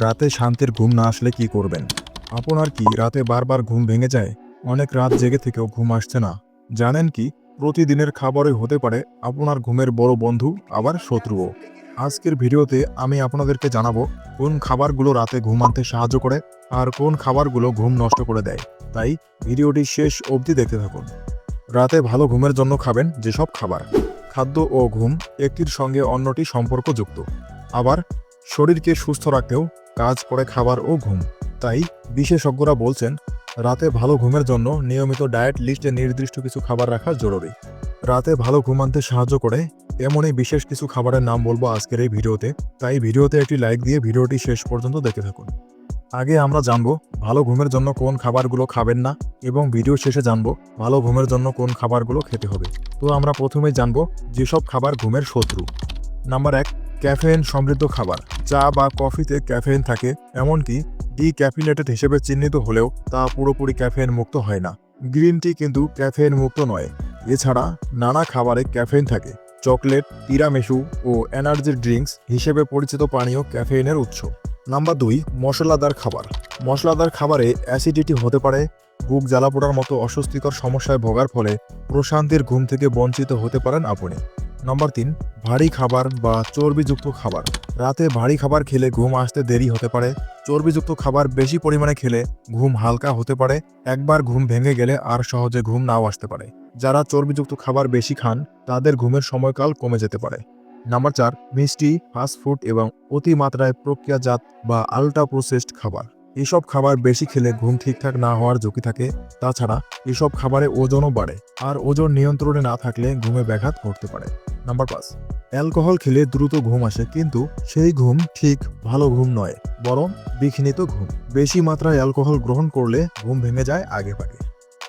রাতে শান্তির ঘুম না আসলে কি করবেন? আপনার কি রাতে বারবার ঘুম ভেঙে যায়? অনেক রাত জেগে থেকেও ঘুম আসছে না। জানেন কি, প্রতিদিনের খাবারে হতে পারে আপনার ঘুমের বড় বন্ধু, আবার শত্রুও। আজকের ভিডিওতে আমি আপনাদেরকে জানাব, কোন খাবারগুলো রাতে ঘুম আনতে সাহায্য করে আর কোন খাবারগুলো ঘুম নষ্ট করে দেয়। তাই ভিডিওটি শেষ অবধি দেখতে থাকুন। রাতে ভালো ঘুমের জন্য খাবেন যেসব খাবার। খাদ্য ও ঘুম একটির সঙ্গে অন্যটি সম্পর্কযুক্ত। আবার শরীরকে সুস্থ রাখতেও কাজ করে খাবার ও ঘুম। তাই বিশেষজ্ঞরা বলছেন, রাতে ভালো ঘুমের জন্য নিয়মিত ডায়েট লিস্টে নির্দিষ্ট কিছু খাবার রাখা জরুরি। রাতে ভালো ঘুম আনতে সাহায্য করে এমনই বিশেষ কিছু খাবারের নাম বলব আজকের এই ভিডিওতে। তাই ভিডিওতে একটি লাইক দিয়ে ভিডিওটি শেষ পর্যন্ত দেখে থাকুন। আগে আমরা জানব, ভালো ঘুমের জন্য কোন খাবারগুলো খাবেন না এবং ভিডিও শেষে জানব, ভালো ঘুমের জন্য কোন খাবারগুলো খেতে হবে। তো আমরা প্রথমেই জানব, যেসব খাবার ঘুমের শত্রু। নাম্বার এক, ক্যাফেইন সমৃদ্ধ খাবার। চা বা কফিতে ক্যাফেইন থাকে, এমনকি ডি ক্যাফিনেটেড হিসেবে চিহ্নিত হলেও তা পুরোপুরি ক্যাফেইন মুক্ত হয় না। গ্রিন টি কিন্তু ক্যাফেইন মুক্ত নয়। এছাড়া নানা খাবারে ক্যাফেইন থাকে। চকলেট তিরামেশু ও এনার্জি ড্রিঙ্কস হিসেবে পরিচিত পানীয় ক্যাফেইনের উৎস। নাম্বার দুই, মশলাদার খাবার। মশলাদার খাবারে অ্যাসিডিটি হতে পারে, বুক জ্বালা পোড়ার মতো অস্বস্তিকর সমস্যায় ভোগার ফলে প্রশান্তির ঘুম থেকে বঞ্চিত হতে পারেন আপনি। নম্বর তিন, ভারী খাবার বা চর্বিযুক্ত খাবার। রাতে ভারী খাবার খেলে ঘুম আসতে দেরি হতে পারে। চর্বিযুক্ত খাবার বেশি পরিমাণে খেলে ঘুম হালকা হতে পারে। একবার ঘুম ভেঙে গেলে আর সহজে ঘুম নাও আসতে পারে। যারা চর্বিযুক্ত খাবার বেশি খান, তাদের ঘুমের সময়কাল কমে যেতে পারে। নাম্বার চার, মিষ্টি ফাস্টফুড এবং অতিমাত্রায় প্রক্রিয়াজাত বা আল্ট্রা প্রসেসড খাবার। এসব খাবার বেশি খেলে ঘুম ঠিকঠাক না হওয়ার ঝুঁকি থাকে। তাছাড়া এসব খাবারে ওজনও বাড়ে। আর ওজন নিয়ন্ত্রণে না থাকলে ঘুমে ব্যাঘাত ঘটতে পারে। নাম্বার পাঁচ। অ্যালকোহল খেলে দ্রুত ঘুম আসে, কিন্তু সেই ঘুম ঠিক ভালো ঘুম নয়, বরং বিঘ্নিত ঘুম। বেশি মাত্রায় অ্যালকোহল গ্রহণ করলে ঘুম ভেঙে যায় আগে ভাগে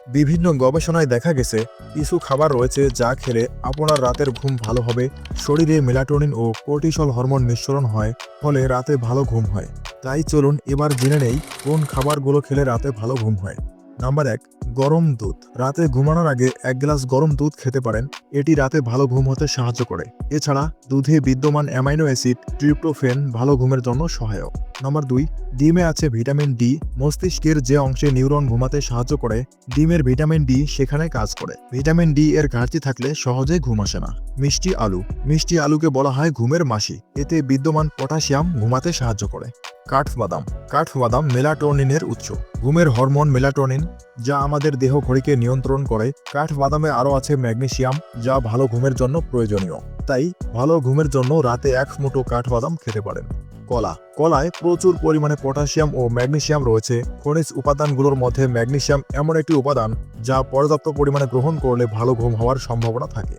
বিভিন্ন গবেষণায় দেখা গেছে, কিছু খাবার রয়েছে যা খেলে আপনার রাতের ঘুম ভালো হবে, শরীরে মেলাটোনিন ও কোর্টিসল হরমোন নিঃসরণ হয়, ফলে রাতে ভালো ঘুম হয়। তাই চলুন এবার জেনে নেই কোন খাবারগুলো খেলে রাতে ভালো ঘুম হয়। নাম্বার এক গরম দুধ। রাতে ঘুমানোর আগে এক গ্লাস গরম দুধ খেতে পারেন। এটি রাতে ভালো ঘুম হতে সাহায্য করে। এছাড়া দুধে বিদ্যমান অ্যামাইনো অ্যাসিড ট্রিপ্টোফেন ভালো ঘুমের জন্য সহায়ক। নম্বর দুই, ডিমে আছে ভিটামিন ডি। মস্তিষ্কের যে অংশে নিউরন ঘুমাতে সাহায্য করে, ডিমের ভিটামিন ডি সেখানে কাজ করে। ভিটামিন ডি এর ঘাটতি থাকলে সহজে ঘুম আসে না। মিষ্টি আলু। মিষ্টি আলুকে বলা হয় ঘুমের মাসি। এতে বিদ্যমান পটাশিয়াম ঘুমাতে সাহায্য করে। কাঠবাদাম। কাঠবাদাম মেলাটোনিনের উৎস। ঘুমের হরমোন মেলাটোনিন, যা আমাদের দেহ ঘড়িকে নিয়ন্ত্রণ করে। কাঠবাদামে আরও আছে ম্যাগনেশিয়াম যা ভালো ঘুমের জন্য প্রয়োজনীয়। তাই ভালো ঘুমের জন্য রাতে এক মুঠো কাঠবাদাম খেতে পারেন। কলা। কলায় প্রচুর পরিমাণে পটাশিয়াম ও ম্যাগনেশিয়াম রয়েছে। খনিজ উপাদানগুলোর মধ্যে ম্যাগনেসিয়াম এমন একটি উপাদান, যা পর্যাপ্ত পরিমাণে গ্রহণ করলে ভালো ঘুম হওয়ার সম্ভাবনা থাকে।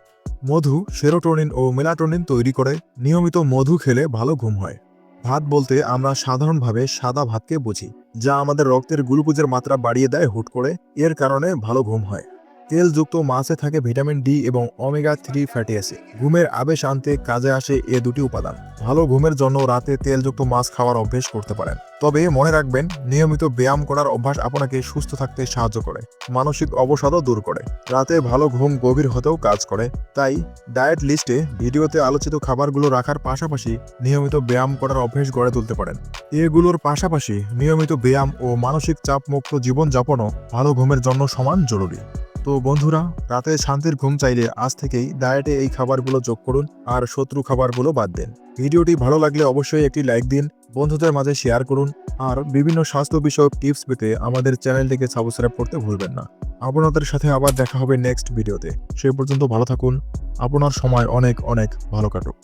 মধু সেরোটোনিন ও মেলাটোনিন তৈরি করে, নিয়মিত মধু খেলে ভালো ঘুম হয়। ভাত বলতে আমরা সাধারণভাবে সাদা ভাতকে বুঝি, যা আমাদের রক্তের গ্লুকোজের মাত্রা বাড়িয়ে দেয় হুট করে, এর কারণে ভালো ঘুম হয়। তেলযুক্ত মাছে থাকে ভিটামিন ডি এবং ওমেগা থ্রি ফ্যাটি অ্যাসিড। ঘুমের আবেশ আনতে কাজে আসে এ দুটি উপাদান। ভালো ঘুমের জন্য রাতে তেলযুক্ত মাছ খাওয়ার অভ্যেস করতে পারেন। তবে মনে রাখবেন, নিয়মিত ব্যায়াম করার অভ্যাস আপনাকে সুস্থ থাকতে সাহায্য করে, মানসিক অবসাদও দূর করে। রাতে ভালো ঘুম গভীর হতেও কাজ করে, তাই ডায়েট লিস্টে ভিডিওতে আলোচিত খাবারগুলো রাখার পাশাপাশি নিয়মিত ব্যায়াম করার অভ্যেস গড়ে তুলতে পারেন। এগুলোর পাশাপাশি নিয়মিত ব্যায়াম ও মানসিক চাপ মুক্ত জীবনযাপনও ভালো ঘুমের জন্য সমান জরুরি। তো বন্ধুরা, রাতে শান্তির ঘুম চাইলে আজ থেকেই ডায়েটে এই খাবারগুলো যোগ করুন আর শত্রু খাবারগুলো বাদ দেন। ভিডিওটি ভালো লাগলে অবশ্যই একটি লাইক দিন, বন্ধুদের মাঝে শেয়ার করুন আর বিভিন্ন স্বাস্থ্য বিষয়ক টিপস পেতে আমাদের চ্যানেলটিকে সাবস্ক্রাইব করতে ভুলবেন না। আপনাদের সাথে আবার দেখা হবে নেক্সট ভিডিওতে সেই পর্যন্ত ভালো থাকুন। আপনার সময় অনেক অনেক ভালো কাটুক।